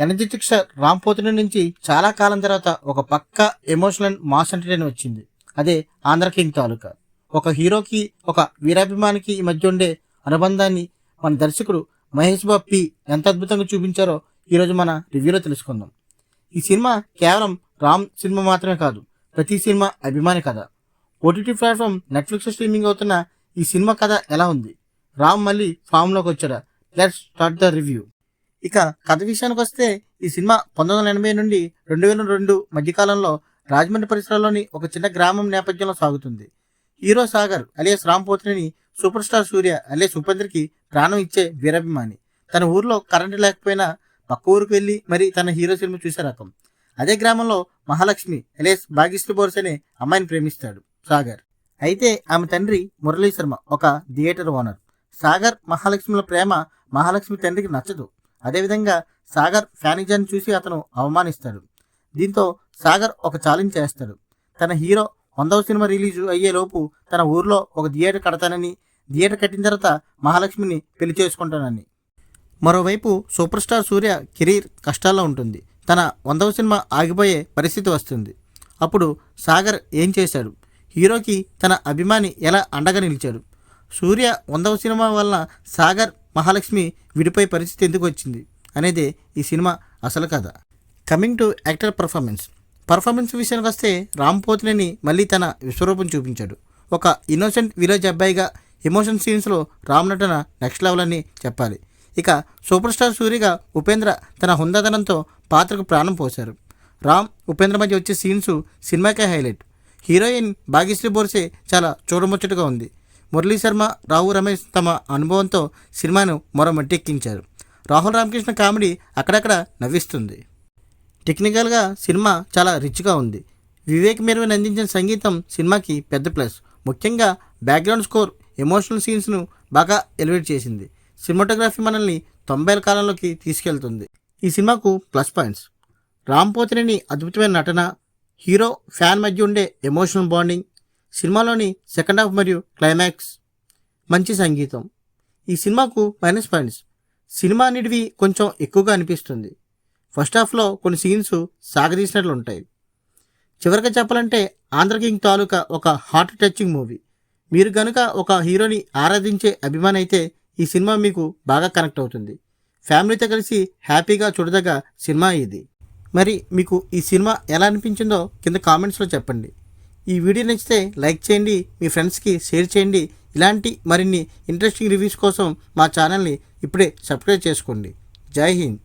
Energetic star Ram పోతిని నుంచి చాలా కాలం తర్వాత ఒక పక్క ఎమోషనల్ మాస్ ఎంటర్టైన్ వచ్చింది. అదే ఆంధ్ర కింగ్ తాలూకా. ఒక హీరోకి ఒక వీరాభిమానికి ఈ మధ్య ఉండే అనుబంధాన్ని మన దర్శకుడు మహేష్ బాబు పి ఎంత అద్భుతంగా చూపించారో ఈరోజు మన రివ్యూలో తెలుసుకుందాం. ఈ సినిమా కేవలం రామ్ సినిమా మాత్రమే కాదు ప్రతి సినిమా అభిమాని కథ. ఓటీటీ ప్లాట్ఫామ్ నెట్ఫ్లిక్స్ స్ట్రీమింగ్ అవుతున్న ఈ సినిమా కథ ఎలా ఉంది? రామ్ మళ్ళీ ఫామ్లోకి వచ్చాడా? Let's start the review. ఇక కథ విషయానికి వస్తే ఈ సినిమా పంతొమ్మిది వందల ఎనభై నుండి రెండు వేల రెండు మధ్యకాలంలో రాజమండ్రి పరిసరాల్లోని ఒక చిన్న గ్రామం నేపథ్యంలో సాగుతుంది. Hero Sagar alias Ram Pothineni super star Surya alias ఉపేంద్రకి ప్రాణం ఇచ్చే వీరాభిమాని. తన ఊర్లో కరెంటు లేకపోయినా పక్క ఊరికి వెళ్ళి మరి తన హీరో సినిమా చూసే రకం. అదే గ్రామంలో మహాలక్ష్మి అలియాస్ భాగ్యశ్రీ బోర్స్ అనే అమ్మాయిని ప్రేమిస్తాడు సాగర్. అయితే ఆమె తండ్రి మురళీ శర్మ ఒక థియేటర్ ఓనర్. సాగర్ మహాలక్ష్మిల ప్రేమ మహాలక్ష్మి తండ్రికి నచ్చదు. అదేవిధంగా సాగర్ ఫ్యానిజాన్ని చూసి అతను అవమానిస్తాడు. దీంతో సాగర్ ఒక ఛాలెంజ్ చేస్తాడు. తన హీరో వందవ సినిమా రిలీజ్ అయ్యేలోపు తన ఊర్లో ఒక థియేటర్ కడతానని థియేటర్ కట్టిన తర్వాత మహాలక్ష్మిని పెళ్ళి చేసుకుంటానని. మరోవైపు సూపర్ స్టార్ సూర్య కెరీర్ కష్టాల్లో ఉంటుంది. తన వందవ సినిమా ఆగిపోయే పరిస్థితి వస్తుంది. అప్పుడు సాగర్ ఏం చేశాడు? హీరోకి తన అభిమాని ఎలా అండగా నిలిచాడు? సూర్య వందవ సినిమా వలన సాగర్ మహాలక్ష్మి విడిపోయే పరిస్థితి ఎందుకు వచ్చింది అనేది ఈ సినిమా అసలు కథ. Coming to actor performance performance విషయానికి వస్తే రామ్ పోతినేని మళ్ళీ తన విశ్వరూపం చూపించాడు. ఒక ఇన్నోసెంట్ విలేజ్ అబ్బాయిగా ఎమోషన్ సీన్స్లో రామ్ నటన నెక్స్ట్ లెవెల్ అని చెప్పాలి. ఇక సూపర్ స్టార్ సూర్యగా ఉపేంద్ర తన హుందాదనంతో పాత్రకు ప్రాణం పోశారు. రామ్ ఉపేంద్ర మధ్య వచ్చే సీన్స్ సినిమాకే హైలైట్ హీరోయిన్ భాగ్యశ్రీ బోర్సే చాలా చూడముచ్చటగా ఉంది. మురళీ శర్మ రావు రమేష్ తమ అనుభవంతో సినిమాను మరో మట్టెక్కించారు. రాహుల్ రామకృష్ణ కామెడీ అక్కడక్కడ నవ్విస్తుంది. టెక్నికల్గా సినిమా చాలా రిచ్గా ఉంది. వివేక్ మెరువన్ అందించిన సంగీతం సినిమాకి పెద్ద ప్లస్. ముఖ్యంగా బ్యాక్గ్రౌండ్ స్కోర్ ఎమోషనల్ సీన్స్ను బాగా ఎలివేట్ చేసింది. సినిమాటోగ్రఫీ మనల్ని తొంభైల కాలంలోకి తీసుకెళ్తుంది. ఈ సినిమాకు ప్లస్ పాయింట్స్. రామ్ పోతినేని అద్భుతమైన నటన హీరో ఫ్యాన్ మధ్య ఉండే ఎమోషనల్ బాండింగ్ సినిమాలోని సెకండ్ హాఫ్ మరియు క్లైమాక్స్ మంచి సంగీతం. ఈ సినిమాకు మైనస్ పాయింట్స్ సినిమా అనేటివి కొంచెం ఎక్కువగా అనిపిస్తుంది. ఫస్ట్ హాఫ్లో కొన్ని సీన్స్ సాగదీసినట్లు ఉంటాయి. చివరిగా చెప్పాలంటే ఆంధ్ర కింగ్ తాలూకా ఒక హార్ట్ టచింగ్ మూవీ మీరు కనుక ఒక హీరోని ఆరాధించే అభిమాని అయితే ఈ సినిమా మీకు బాగా కనెక్ట్ అవుతుంది. ఫ్యామిలీతో కలిసి హ్యాపీగా చూడదగ్గ సినిమా ఇది. మరి మీకు ఈ సినిమా ఎలా అనిపించిందో కింద కామెంట్స్లో చెప్పండి. ఈ వీడియో నచ్చితే లైక్ చేయండి మీ ఫ్రెండ్స్కి షేర్ చేయండి. ఇలాంటి మరిన్ని ఇంట్రెస్టింగ్ రివ్యూస్ కోసం మా ఛానల్ని ఇప్పుడే సబ్స్క్రైబ్ చేసుకోండి. జై హింద్.